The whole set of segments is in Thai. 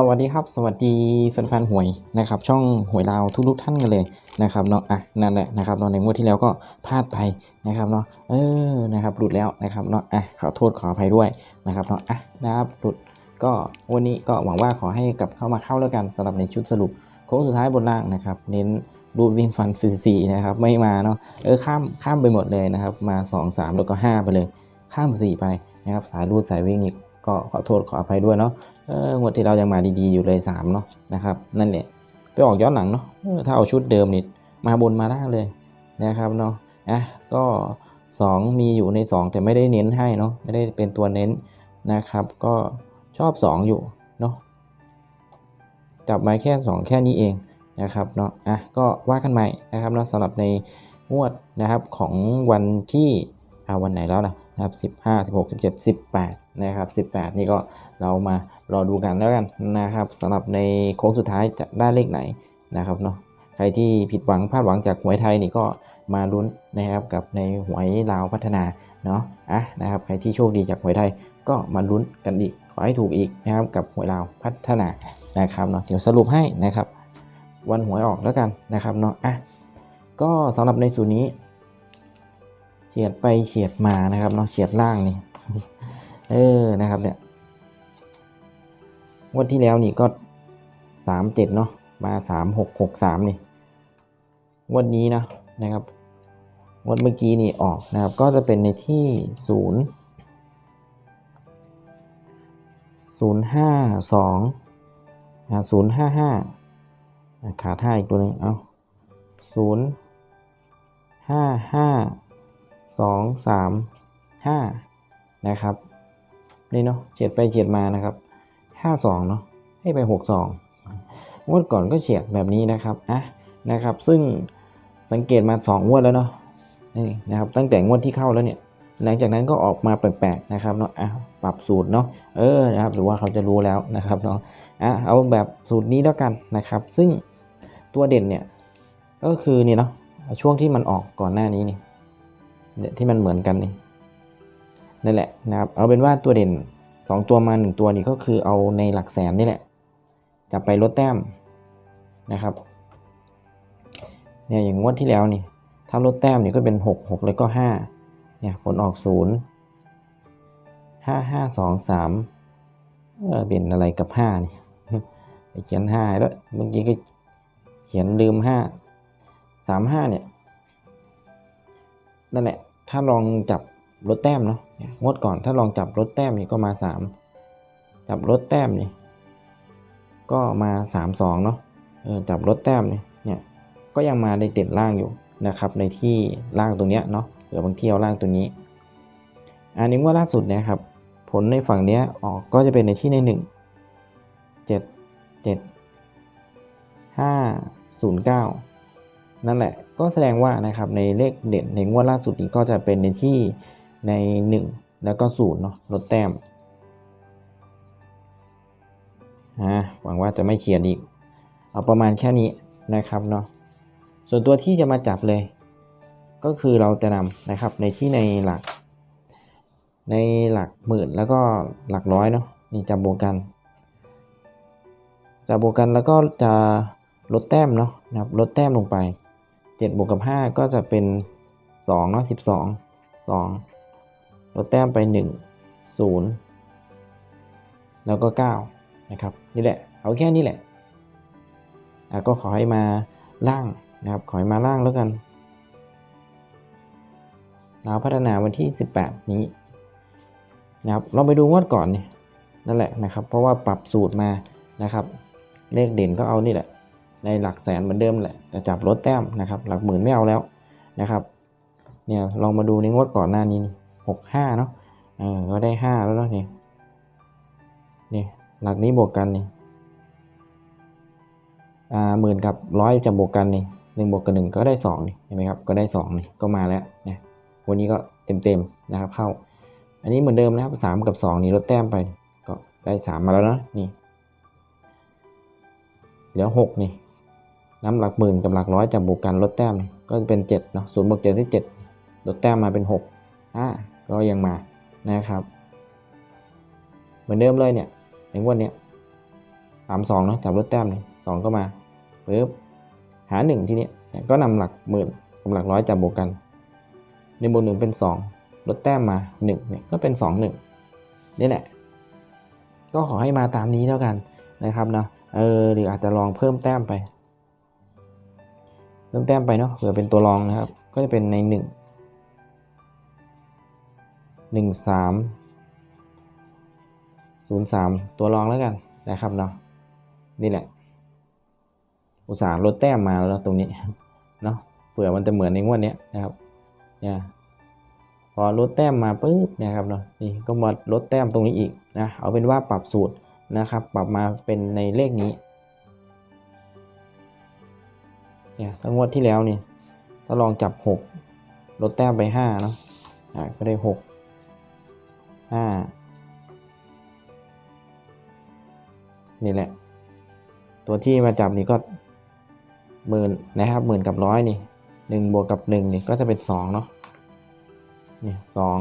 สวัสดีครับ สวัสดีแฟนๆหวยนะครับ ช่องหวยลาวทุกๆท่านกันเลยนะครับเนาะอะนั่นแหละนะครับเนาะในงวดที่แล้วก็พลาดไปนะครับเนาะเออนะครับหลุดแล้วนะครับเนาะอะขอโทษขออภัยด้วยนะครับเนาะอะนะครับหลุดก็วันนี้ก็หวังว่าขอให้กลับเข้ามาเข้าแล้วกันสำหรับในชุดสรุปโค้งสุดท้ายบนล่างนะครับ เน้นรูดวิ่งฟันซีนะครับไม่มาเนาะเออข้ามข้ามไปหมดเลยนะครับ มา 2 3 แล้วก็ 5 ไปเลย ข้าม 4 ไปนะครับสายรูดสายวิ่งอีก ก็ขอโทษขออภัยด้วยเนาะเอองวดที่เรายังมาดีๆอยู่เลย3เนาะนะครับนั่นแหละไปออกย้อนหลังเนาะถ้าเอาชุดเดิมนี่มาบนมาล่างเลยนะครับเนาะอะก็ 2 มีอยู่ใน 2 แต่ไม่ได้เน้นให้เนาะไม่ได้เป็นตัวเน้นนะครับ ก็ชอบ 2 อยู่เนาะจับมาแค่ 2 แค่นี้เองนะครับเนาะอะก็ว่ากันใหม่นะครับเนาะสำหรับในงวดนะครับของวันที่อ่าวันไหนแล้วนะ ครับ15 16 17 18นะครับ18นี่ก็เรามารอดูกันแล้วกันนะครับสำหรับในโค้งสุดท้ายจะได้เลขไหนนะครับเนาะใครที่ผิดหวังพลาดหวังจากหวยไทยนี่ก็มาลุ้นนะครับกับในหวยลาวพัฒนาเนาะอะนะครับใครที่โชคดีจากหวยไทยก็มาลุ้นกันอีกขอให้ถูกอีกนะครับกับหวยลาวพัฒนานะครับเนาะเดี๋ยวสรุปให้นะครับวันหวยออกแล้วกันนะครับเนาะอะก็สำหรับในสูตรนี้ ฉียดไปเฉียดมานะครับเนาะเฉียดล่างนี่เออนะครับเนี่ยงวดที่แล้วนี่ก็สามเจ็ดเนาะมาสามหกหกสามนี่งวดนี้นะนะครับงวดเมื่อกี้นี่ออกนะครับ ก็จะเป็นในที่ศูนย์ศูนย์ห้าสองนะศูนย์ห้าห้าขาท่าอีกตัวหนึ่งเอาศูนย์ห้าห้า สองสามห้านะครับ นี่เนาะเฉียดไปเฉียดมานะครับห้าสองเนาะให้ไปหกสองวดก่อนก็เฉียดแบบนี้นะครับอะนะครับ ซึ่งสังเกตมาสองวดแล้วเนาะนี่นะครับตั้งแต่งวดที่เข้าแล้วเนี่ยหลังจากนั้นก็ออกมาแปลกๆนะครับเนาะอะปรับสูตรเนาะเออนะครับหรือว่าเขาจะรู้แล้วนะครับเนาะอะเอาแบบสูตรนี้แล้วกันนะครับ ซึ่งตัวเด่นเนี่ยก็คือนี่เนาะช่วงที่มันออกก่อนหน้านี้นี่ ที่มันเหมือนกันนี่นั่นแหละนะครับเอาเป็นว่าตัวเด่น 2 ตัวมา 1 ตัวนี่ก็คือเอาในหลักแสนนี่แหละจะไปลดแต้มนะครับเนี่ยอย่างงวดที่แล้วนี่ถ้าลดแต้มนี่ก็เป็น 6 6 แล้วก็5เนี่ยผลออก 0 5 5 2 3เออเป็นอะไรกับ5นี่ไปเขียน5แล้วเมื่อกี้ก็เขียนลืม 5 3 5เนี่ยนั่นแหละ ถ้าลองจับลดแต้มเนาะงวดก่อนถ้าลองจับลดแต้มนี่ก็มาสามจับลดแต้มนี่ก็มาสามสองเนาะจับลดแต้มนี่เนี่ยก็ยังมาในเด่นล่างอยู่นะครับในที่ล่างตรงเนี้ยเนาะหรือบางที่เอาล่างตัวนี้ อันนี้ว่าล่าสุดนะครับผลในฝั่งเนี้ยออกก็จะเป็นในที่ในหนึ่งเจ็ดเจ็ดห้าศู นั่นแหละก็แสดงว่านะครับในเลขเด่นในงวดล่าสุดนี้ก็จะเป็นในที่ใน 1 แล้วก็0เนาะลดแต้มอ่าหวังว่าจะไม่เขียนอีก เอาประมาณแค่นี้นะครับเนาะส่วนตัวที่จะมาจับเลย ก็คือเราจะนำนะครับในที่ในหลัก ในหลักหมื่นแล้วก็หลักร้อยเนาะนี่จะบวกกันจะบวกกันแล้วก็จะลดแต้มเนาะนะครับลดแต้มลงไป 7บวกกับ 5 ก็จะเป็น2เนาะ12 2ลดแต้มไป 1 0 แล้วก็ 9 นะครับ นี่แหละ เอาแค่นี้แหละอะก็ขอให้มาล่างนะครับ ขอให้มาล่างแล้วกันเราพัฒนาวันที่ 18 นี้นะครับเราไปดูงวดก่อนนี่นั่นแหละนะครับ เพราะว่าปรับสูตรมานะครับ เลขเด่นก็เอานี่แหละ ในหลักแสนเหมือนเดิมแหละแต่จับลดแต้มนะครับหลักหมื่นไม่เอาแล้วนะครับเนี่ยลองมาดูในงวดก่อนหน้านี้หกห้าเนาะเออก็ได้ห้าแล้วเนาะนี่นี่หลักนี้บวกกันนี่อ่าหมื่นกับร้อยจะบวกกันนี่หนึ่งบวกกับหนึ่งก็ได้สองนี่เห็นไหมครับก็ได้สองนี่ก็มาแล้วเนี่ยวันนี้ก็เต็มเต็มๆนะครับเข้า อันนี้เหมือนเดิมนะครับสามกับสองนี่ลดแต้มไปก็ได้สามมาแล้วนะนี่เหลือหกนี่ น้ำหลักหมื่นกับหลักร้อยจับบวกกันลดแต้มก็จะเป็น7เนาะศูนย์บวกเจ็ดที่7ลดแต้มมาเป็น6อ่าก็ยังมานะครับ เหมือนเดิมเลยเนี่ยในงวดเนี้ยสามสองเนาะจับลดแต้มนี่สองก็มาปึ๊บหาหนึ่งทีเนี้ยก็นำหลักหมื่นกับหลักร้อยจับบวกกันในบวกหนึ่งเป็นสองลดแต้มมาหนึ่งเนี่ยก็เป็นสองหนึ่งนี่แหละ ก็ขอให้มาตามนี้แล้วกันนะครับเนาะเออหรืออาจจะลองเพิ่มแต้มไป เพิ่มแต้มไปเนาะเผื่อเป็นตัวรองนะครับ ก็จะเป็นในหนึ่งหนึ่งสามศูนย์สามตัวรองแล้วกันนะครับเนาะนี่แหละ อุตส่าห์ลดแต้มมาแล้วตรงนี้เนาะเผื่อมันจะเหมือนในงวดนี้นะครับเนี่ยพอลดแต้มมาปุ๊บนะครับเนาะนี่ก็มาลดแต้มตรงนี้อีกนะเอาเป็นว่าปรับสูตรนะครับ ปรับมาเป็นในเลขนี้ เนี่ยทั้งงวดที่แล้วนี่ถ้าลองจับหกลดแต้มไปห้าเนาะอ่าก็ได้หกห้านี่แหละ ตัวที่มาจับนี่ก็หมื่นนะครับหมื่นกับร้อยนี่หนึ่งบวกกับหนึ่งนี่ก็จะเป็นสองเนาะนี่สอง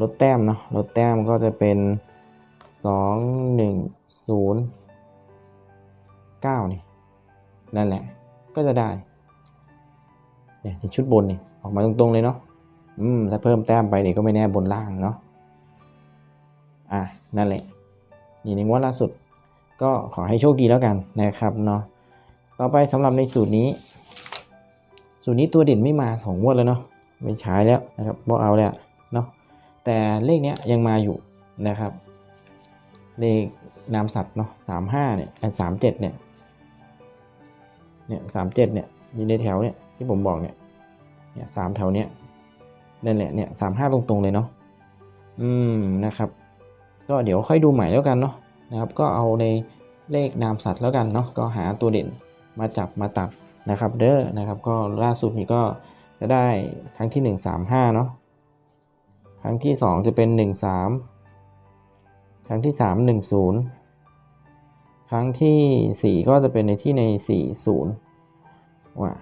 ลดแต้มเนาะลดแต้มก็จะเป็นสองหนึ่งศูนย์เก้านี่นั่นแหละ ก็จะได้เนี่ยชุดบนนี่ออกมาตรงๆเลยเนาะอืมถ้าเพิ่มแต้มไปเนี่ยก็ไม่แน่บนล่างเนาะอะนั่นแหละนี่ในงวดล่าสุด ก็ขอให้โชคดีแล้วกันนะครับเนาะต่อไปสำหรับในสูตรนี้ สูตรนี้ตัวเด่นไม่มาสองงวดแล้วเนาะไม่ใช้แล้วนะครับบอกเอาแล้วเนาะแต่เลขเนี้ยยังมาอยู่นะครับ เลขนามสัตว์เนาะสามห้าเนี่ยสามเจ็ดเนี่ย เนี่ยสามเจ็ดเนี่ยอยู่ในแถวเนี่ยที่ผมบอกเนี่ยเนี่ยสามแถวเนี้ยนั่นแหละเนี่ยสามห้าตรงๆเลยเนาะอืมนะครับ ก็เดี๋ยวค่อยดูใหม่แล้วกันเนาะนะครับ ก็เอาในเลขนามสัตว์แล้วกันเนาะก็หาตัวเด่นมาจับมาตัดนะครับ เด้อนะครับ ก็ล่าสุดนี้ก็จะได้ครั้งที่หนึ่งสามห้าเนาะครั้งที่สองจะเป็นหนึ่งสามครั้งที่สามหนึ่งศูนย์ ครั้งที่สี่ก็จะเป็นในที่ในสี่ศูนย์ว่า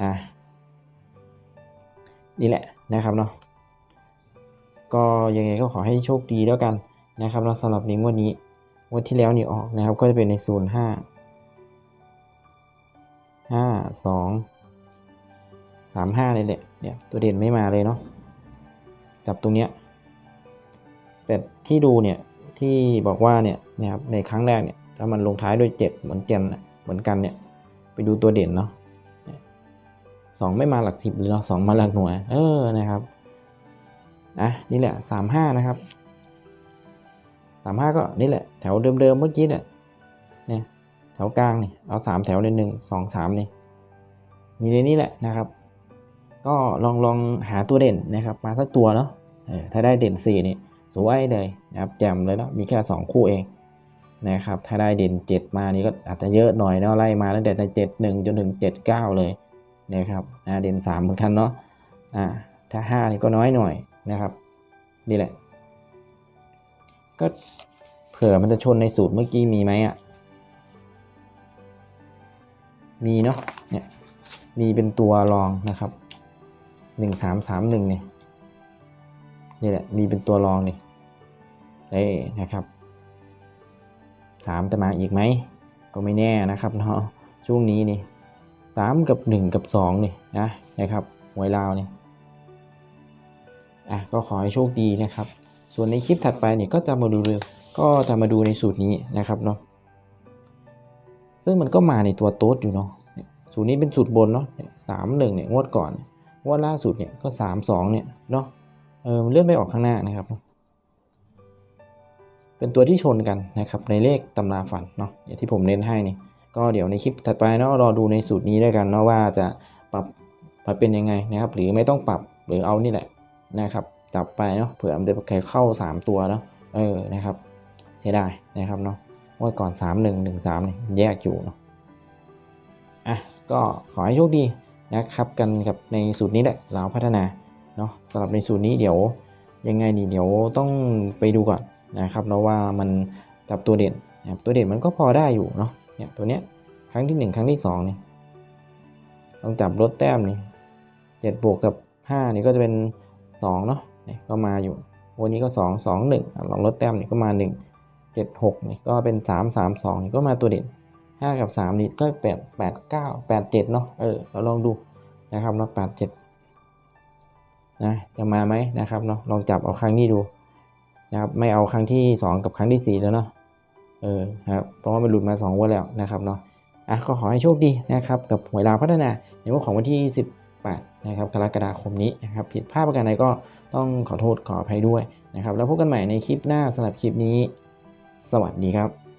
อะนี่แหละนะครับเนาะก็ยังไงก็ขอให้โชคดีแล้วกันนะครับเราสำหรับในงวดนี้งวดที่แล้วนี่ออกนะครับ ก็จะเป็นในศูนย์ห้าห้าสองสามห้าเลยแหละเนี่ยตัวเด่นไม่มาเลยเนาะจับตรงเนี้ยแต่ที่ดูเนี่ย ที่บอกว่าเนี่ยนะครับในครั้งแรกเนี่ยถ้ามันลงท้ายด้วยเจ็ดเหมือนเจนเหมือนกันเนี่ยไปดูตัวเด่นเนาะสองไม่มาหลักสิบเลยเนาะสองมาหลักหน่วย เออนะครับอะนี่แหละสามห้านะครับสามห้าก็นี่แหละแถวเดิมๆเมื่อกี้เนี่ยเนี่ยแถวกลางนี่เอาสามแถวในหนึ่งสองสามนี่มีในนี้แหละนะครับ ก็ลองลองหาตัวเด่นนะครับ มาสักตัวเนาะถ้าได้เด่นสี่นี่ สวยเลยนะครับแจ่มเลยเนาะมีแค่สองคู่เองนะครับถ้าได้เด่นเจ็ดมานี่ก็อาจจะเยอะหน่อยเนาะไล่มาตั้งแต่ในเจ็ดหนึ่งจนถึงเจ็ดเก้าเลยนะครับนะเด่นสามเหมือนกันเนาะอ่าถ้าห้านี่ก็น้อยหน่อยนะครับนี่แหละ ก็เผื่อมันจะชนในสูตรเมื่อกี้มีไหมอะมีเนาะเนี่ยมีเป็นตัวรองนะครับหนึ่งสามสามหนึ่งเนี่ยนี่แหละมีเป็นตัวรองนี่ เอ้นะครับสามจะมาอีกไหม ก็ไม่แน่นะครับเนาะช่วงนี้นี่สามกับหนึ่งกับสองนี่นะนะครับหวยลาวนี่อะก็ขอให้โชคดีนะครับ ส่วนในคลิปถัดไปนี่ก็จะมาดูก็จะมาดูในสูตรนี้นะครับเนาะซึ่งมันก็มาในตัวโต๊ดอยู่เนาะสูตรนี้เป็นสูตรบนเนาะสามหนึ่งเนี่ยงวดก่อนงวดล่าสุดเนี่ยก็สามสองเนี่ยเนาะเออมันเลื่อนไปออกข้างหน้านะครับ เป็นตัวที่ชนกันนะครับในเลขตำราฝันเนาะอย่างที่ผมเน้นให้นี่ก็เดี๋ยวในคลิปถัดไปเนาะรอดูในสูตรนี้ด้วยกันเนาะว่าจะปรับมาเป็นยังไงนะครับ หรือไม่ต้องปรับหรือเอานี่แหละนะครับ จับไปเนาะเผื่อมันจะเข้า 3 ตัวเนาะเออนะครับเสียดายนะครับเนาะเมื่อก่อน 3 1 1 3เนี่ยแยกอยู่เนาะอะก็ขอให้โชคดีนะครับกันกับในสูตรนี้แหละเราพัฒนาเนาะสำหรับในสูตรนี้เดี๋ยวยังไงดีเดี๋ยวต้องไปดูก่อน นะครับเนาว่ามันจับตัวเด่นนะครับตัวเด่นมันก็พอได้อยู่เนาะเนี่ยตัวเนี้ยครั้งที่ 1 ครั้งที่2นี่ต้องจับลดแต้มนี่เจ็ดบวกกับ5นี่ก็จะเป็น2เนาะเนี่ยก็มาอยู่ วันนี้ก็ 2 2 1 ลองลดแต้มนี่ก็มา1เจ็ดหกนี่ก็เป็นสามสามสองนี่ก็มาตัวเด่นห้ากับสามนี่ก็แปดแปดเก้าแปดเจ็ดเนาะเออเราลองดูนะครับเนาะแปดเจ็ดนะจะมาไหมนะครับเนาะลองจับเอาครั้งนี้ดู นะครับไม่เอาครั้งที่สองกับครั้งที่สี่แล้วเนาะเออครับเพราะว่ามันหลุดมาสองวันแล้วนะครับเนาะอะก็ขอให้โชคดีนะครับกับหวยลาวพัฒนาในวันของวันที่ 18นะครับกรกฎาคมนี้นะครับผิดพลาดประการใดก็ต้องขอโทษขออภัยด้วยนะครับแล้วพบกันใหม่ในคลิปหน้าสำหรับคลิปนี้ สวัสดีครับ